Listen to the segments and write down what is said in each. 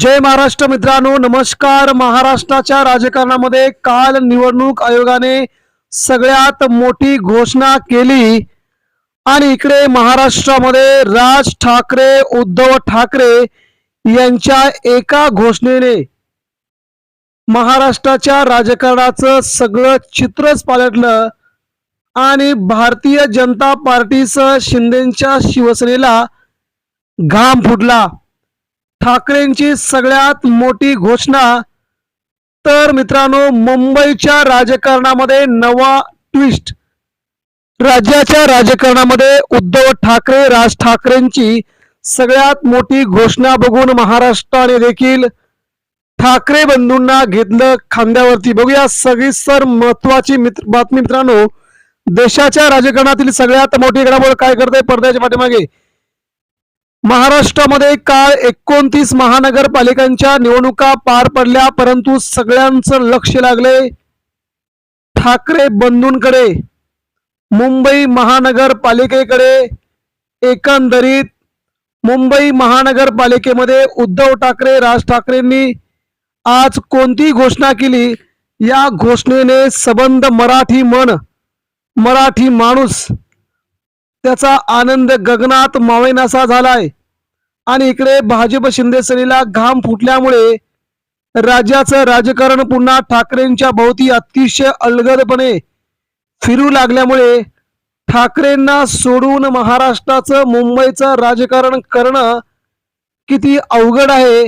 जय महाराष्ट्र मित्रांनो नमस्कार. महाराष्ट्राच्या राजकारणामध्ये काल निवडणूक आयोगाने सगळ्यात मोठी घोषणा केली. आणि इकडे महाराष्ट्रामध्ये राज ठाकरे उद्धव ठाकरे यांच्या एका घोषणेने महाराष्ट्राच्या राजकारणाचं सगळं चित्रच पालटलं. आणि भारतीय जनता पार्टीसह शिंदेच्या शिवसेनेला घाम फुटला. ठाकरेंची सगळ्यात मोठी घोषणा. तर मित्रांनो मुंबईच्या राजकारणामध्ये नवा ट्विस्ट राज्याच्या राजकारणामध्ये उद्धव ठाकरे राज ठाकरेंची सगळ्यात मोठी घोषणा बघून महाराष्ट्राने देखील ठाकरे बंधूंना घेतलं खांद्यावरती. बघूया सगळी सर महत्वाची मित्र बातमी मित्रांनो. देशाच्या राजकारणातील सगळ्यात मोठी घडामोड काय करते पडद्याच्या पाठीमागे. महाराष्ट्रामध्ये काल एकोणतीस महानगरपालिकांच्या निवडणुका पार पडल्या परंतु सगळ्यांचं लक्ष लागले ठाकरे बंधूंकडे. मुंबई महानगरपालिकेकडे एकंदरीत मुंबई महानगरपालिकेमध्ये उद्धव ठाकरे राज ठाकरेंनी आज कोणती घोषणा केली? या घोषणेने सबंध मराठी मन मराठी माणूस त्याचा आनंद गगनात मावेनासा झालाय. आणि इकडे भाजप शिंदेसेनेला घाम फुटल्यामुळे राज्याचं राजकारण पुन्हा ठाकरेंच्या भोवती अतिशय अलगदपणे फिरू लागल्यामुळे ठाकरेंना सोडून महाराष्ट्राचं मुंबईचं राजकारण करणं किती अवघड आहे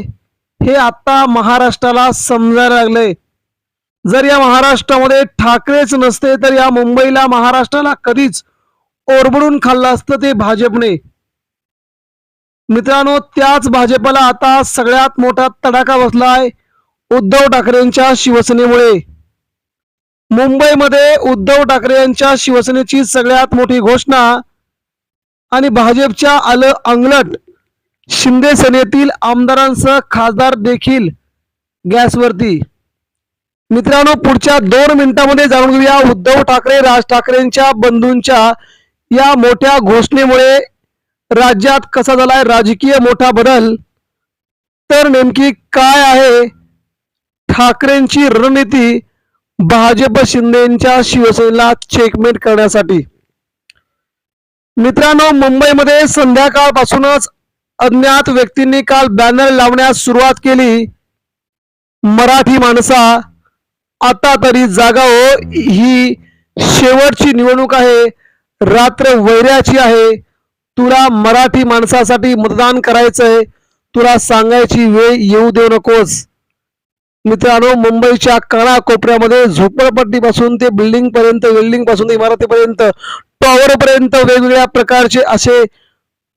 हे आता महाराष्ट्राला समजायला लागलंय. जर या महाराष्ट्रामध्ये ठाकरेच नसते तर या मुंबईला महाराष्ट्राला कधीच ओरबडून खाल्लं असतं ते भाजपने. मित्रांनो त्याच भाजपला आता सगळ्यात मोठा तडाखा बसलाय उद्धव ठाकरेंच्या शिवसेनेमुळे. मुंबईमध्ये उद्धव ठाकरे यांच्या शिवसेनेची सगळ्यात मोठी घोषणा आणि भाजपच्या आलं अंगलट. शिंदे सेनेतील आमदारांसह खासदार देखील गॅसवरती. मित्रांनो पुढच्या दोन मिनिटांमध्ये जाणून घेऊया उद्धव ठाकरे राज ठाकरेंच्या बंधूंच्या या मोठ्या घोषणेमुळे राज्यात कसा झालाय राजकीय मोठा बदल? तर नेमकी काय आहे? ठाकरेंची रणनीती भाजप शिंदेच्या शिवसेनेला चेकमेट करण्यासाठी. मित्रांनो मुंबईमध्ये संध्याकाळपासूनच अज्ञात व्यक्तींनी काल बॅनर लावण्यास सुरुवात केली. मराठी माणसा आता तरी जागा हो ही शेवटची निवडणूक आहे. रात्र वैऱ्याची आहे. तुला मराठी माणसासाठी मतदान करायचंय. तुला सांगायची वेळ येऊ देऊ नकोस. मित्रांनो मुंबईच्या कानाकोपऱ्यामध्ये झोपडपट्टीपासून ते बिल्डिंग पर्यंत बिल्डिंगपासून ते इमारतीपर्यंत टॉवर पर्यंत वेगवेगळ्या प्रकारचे असे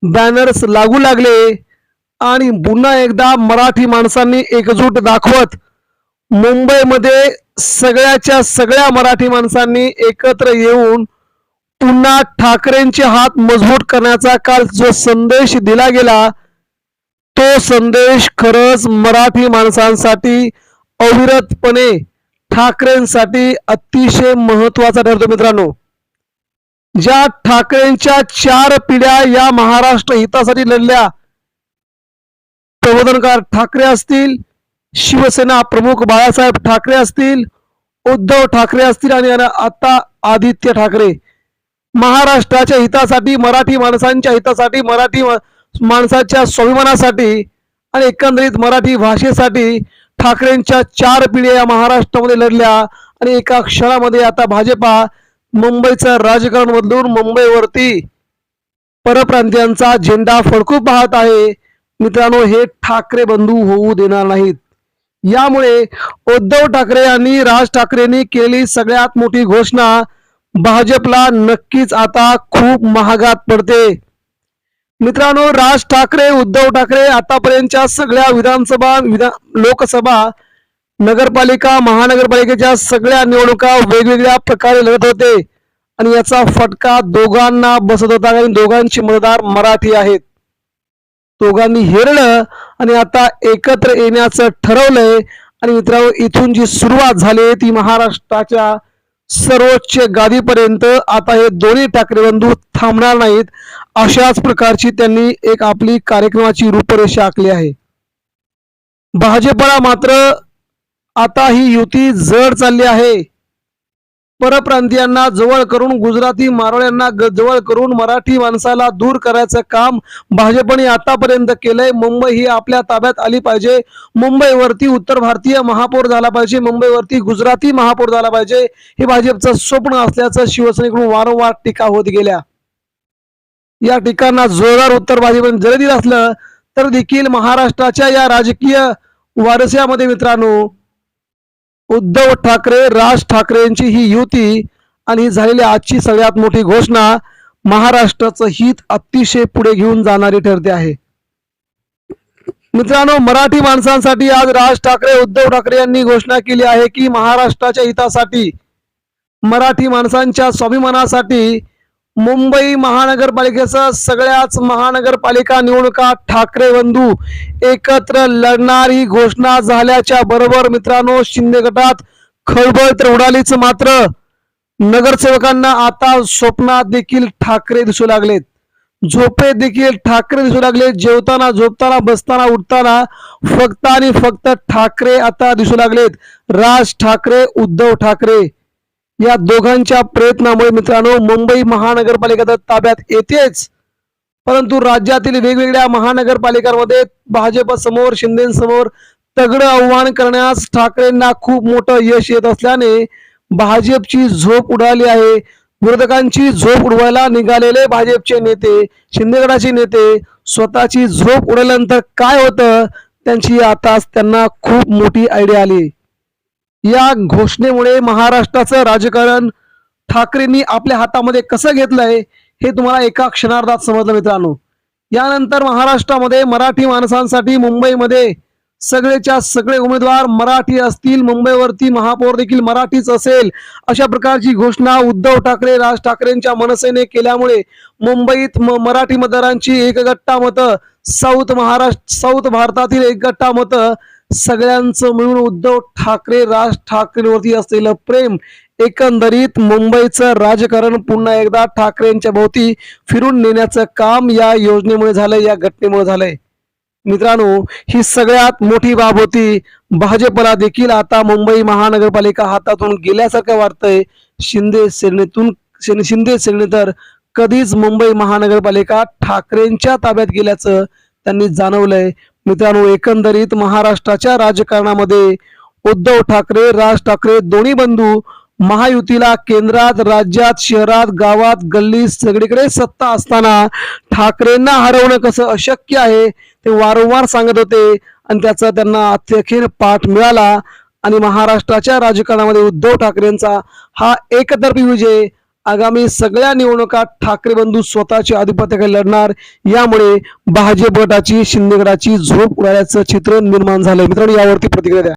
बॅनर्स लागू लागले. आणि पुन्हा एकदा मराठी माणसांनी एकजूट दाखवत मुंबईमध्ये सगळ्याच्या सगळ्या मराठी माणसांनी एकत्र येऊन पुन्हा ठाकरेंचे हात मजबूत करण्याचा काल जो संदेश दिला गेला तो संदेश खरंच मराठी माणसांसाठी अविरतपणे ठाकरेंसाठी अतिशय महत्त्वाचा ठरतो मित्रांनो. ज्या ठाकरेंच्या चार पिढ्या या महाराष्ट्र हितासाठी लढल्या प्रबोधनकार ठाकरे असतील शिवसेना प्रमुख बाळासाहेब ठाकरे असतील उद्धव ठाकरे असतील आणि आता आदित्य ठाकरे. महाराष्ट्राच्या हितासाठी मराठी माणसांच्या हितासाठी मराठी मा- माणसाच्या स्वाभिमानासाठी आणि एकंदरीत मराठी भाषेसाठी ठाकरेंच्या चार पिढ्या या महाराष्ट्रामध्ये लढल्या आणि एका क्षणामध्ये आता भाजपा मुंबईचं राजकारण बदलून मुंबईवरती परप्रांतीयांचा झेंडा फडकू पाहत आहे. मित्रांनो हे ठाकरे बंधू होऊ देणार नाहीत. यामुळे उद्धव ठाकरे यांनी राज ठाकरेंनी केलेली सगळ्यात मोठी घोषणा भाजपला नक्कीच आता खूप महागात पडते. मित्रांनो राज ठाकरे उद्धव ठाकरे आतापर्यंतच्या सगळ्या विधानसभा विधा लोकसभा नगरपालिका महानगरपालिकेच्या सगळ्या निवडणुका वेगवेगळ्या प्रकारे लढत होते. आणि याचा फटका दोघांना बसत होता आणि दोघांचे मतदार मराठी आहेत. दोघांनी हेरलं आणि आता एकत्र येण्याचं ठरवलंय. आणि मित्रांनो इथून जी सुरुवात झाली ती महाराष्ट्राच्या सर्वोच्च गादीपर्यंत आता हे दोन्ही ठाकरे बंधू थांबणार नाहीत. अशाच प्रकारची त्यांनी एक आपली कार्यक्रमाची रूपरेषा आखली आहे. भाजपला मात्र आता ही युती जड चालली आहे. परप्रांतीयांना जवळ करून गुजराती मारवाड्यांना जवळ करून मराठी माणसाला दूर करायचं काम भाजपने आतापर्यंत केलंय. मुंबई ही आपल्या ताब्यात आली पाहिजे. मुंबईवरती उत्तर भारतीय महापौर झाला पाहिजे. मुंबईवरती गुजराती महापौर झाला पाहिजे. हे भाजपचं स्वप्न असल्याचं शिवसेनेकडून वारंवार टीका होत गेल्या. या टीकांना जोरदार उत्तर भाजपने जरी दिलं असलं तर देखील महाराष्ट्राच्या या राजकीय वारस्यामध्ये मित्रांनो उद्धव ठाकरे राज ठाकरेंची ही युती आणि ही झालेली आजची सगळ्यात मोठी घोषणा महाराष्ट्राचं हित अतिशय पुढे घेऊन जाणारी ठरते आहे. मित्रांनो मराठी माणसांसाठी आज राज ठाकरे उद्धव ठाकरे यांनी घोषणा केली आहे की महाराष्ट्राच्या हितासाठी मराठी माणसांच्या स्वाभिमानासाठी मुंबई महानगरपालिकेचा सगळ्याच महानगरपालिका निवडणुका ठाकरे बंधू एकत्र लढणार ही घोषणा झाल्याच्या बरोबर मित्रांनो शिंदे गटात खळबळ तर उडालीच मात्र. नगरसेवकांना आता स्वप्नात देखील ठाकरे दिसू लागलेत. झोपेत देखील ठाकरे दिसू लागले जेवताना झोपताना बसताना उठताना फक्त आणि फक्त ठाकरे आता दिसू लागलेत. राज ठाकरे उद्धव ठाकरे. या दोघांच्या प्रयत्नामुळे मित्रांनो मुंबई महानगरपालिका तर ताब्यात येतेच. परंतु राज्यातील वेगवेगळ्या महानगरपालिकांमध्ये भाजप समोर शिंदेसमोर तगड तगडं आव्हान करण्यास ठाकरेंना खूप मोठं यश येत असल्याने भाजपची झोप उडाली आहे. विरोधकांची झोप उडवायला निघालेले भाजपचे नेते शिंदेगडाचे नेते स्वतःची झोप उडवल्यानंतर काय होतं? त्यांची आता त्यांना खूप मोठी आयडिया आली. या घोषणेमुळे महाराष्ट्राचं राजकारण ठाकरेंनी आपल्या हातामध्ये कसं घेतलंय हे तुम्हाला एका क्षणार्धात समजलं मित्रांनो. यानंतर महाराष्ट्रामध्ये मराठी माणसांसाठी मुंबईमध्ये सगळेच्या सगळे उमेदवार मराठी असतील मुंबईवरती महापौर देखील मराठीच असेल अशा प्रकारची घोषणा उद्धव ठाकरे राज ठाकरेंच्या मनसेने केल्यामुळे मुंबईत मराठी मतदारांची एक गट्टा मतं साऊथ महाराष्ट्र साऊथ भारतातील एक गट्टा मतं सगळ्यांचं मिळून उद्धव ठाकरे राज ठाकरेंवरती असलेलं प्रेम एकंदरीत मुंबईचं राजकारण पुन्हा एकदा ठाकरेंच्या भोवती फिरून नेण्याचं काम या योजनेमुळे झालंय या घटनेमुळे झालंय. मित्रांनो ही सगळ्यात मोठी बाब होती. भाजपला देखील आता मुंबई महानगरपालिका हातातून गेल्यासारखं वाटतंय. शिंदे सेनेतून शिंदे शिंदे सेने तर कधीच मुंबई महानगरपालिका ठाकरेंच्या ताब्यात गेल्याचं त्यांनी जाणवलंय. मित्रांनो एकंदरीत महाराष्ट्राच्या राजकारणामध्ये उद्धव ठाकरे राज ठाकरे दोन्ही बंधू महायुतीला केंद्रात राज्यात शहरात गावात गल्ली सगळीकडे सत्ता असताना ठाकरेंना हरवणं कसं अशक्य आहे ते वारंवार सांगत होते आणि त्याचा त्यांना अत्यखेर पाठ मिळाला. आणि महाराष्ट्राच्या राजकारणामध्ये उद्धव ठाकरेंचा हा एकतर्फी विजय आगामी सगळ्या निवडणुका ठाकरे बंधू स्वतःच्या आधिपत्याकडे लढणार. यामुळे भाजप गटाची शिंदेगडाची झोप उडाल्याचं चित्र निर्माण झालंय. मित्रांनो यावरती प्रतिक्रिया द्या.